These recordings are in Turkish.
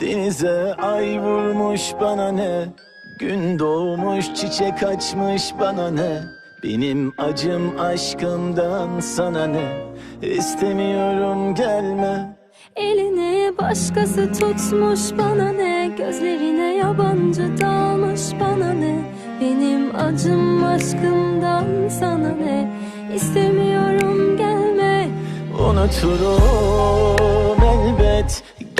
Denize ay vurmuş bana ne? Gün doğmuş çiçek açmış bana ne? Benim acım aşkımdan sana ne? İstemiyorum gelme. Elini başkası tutmuş bana ne? Gözlerine yabancı dalmış bana ne? Benim acım aşkımdan sana ne? İstemiyorum gelme. Unuturum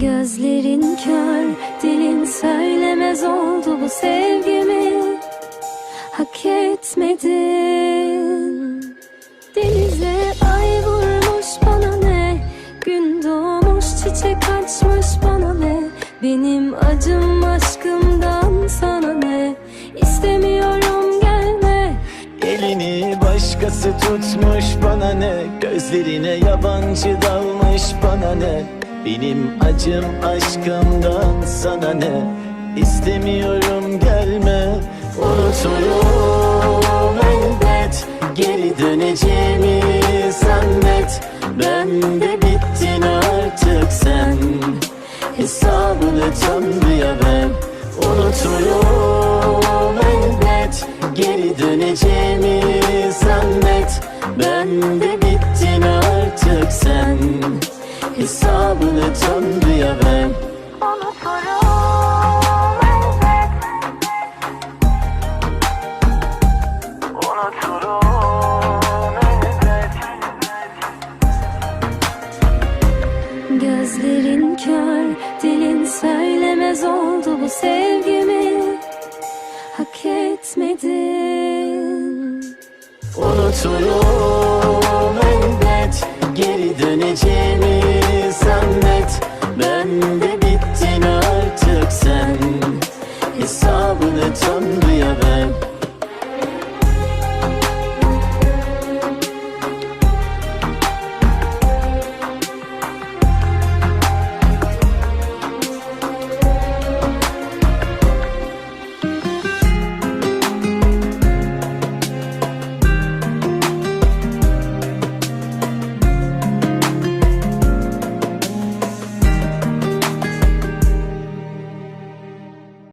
Gözlerin kör, dilin söylemez oldu bu sevgimi. Hak etmedin. Denize ay vurmuş bana ne? Gün doğmuş çiçek açmış bana ne? Benim acım aşkımdan sana ne? İstemiyorum gelme. Elini başkası tutmuş bana ne? Gözlerine yabancı dalmış bana ne Benim acım aşkımdan sana ne? İstemiyorum gelme. Unuturum elbet. Geri döneceğimi zannet. Ben de bittin artık sen. Hesabını Tanrı'ya ver. Unuturum elbet. Geri döneceğimi zannet. Ben de bittin artık sen Hesabını Tanrı'ya ver. Gözlerin kör, dilin söylemez oldu bu sevgimi. Hak etmedin. Unuturum Ben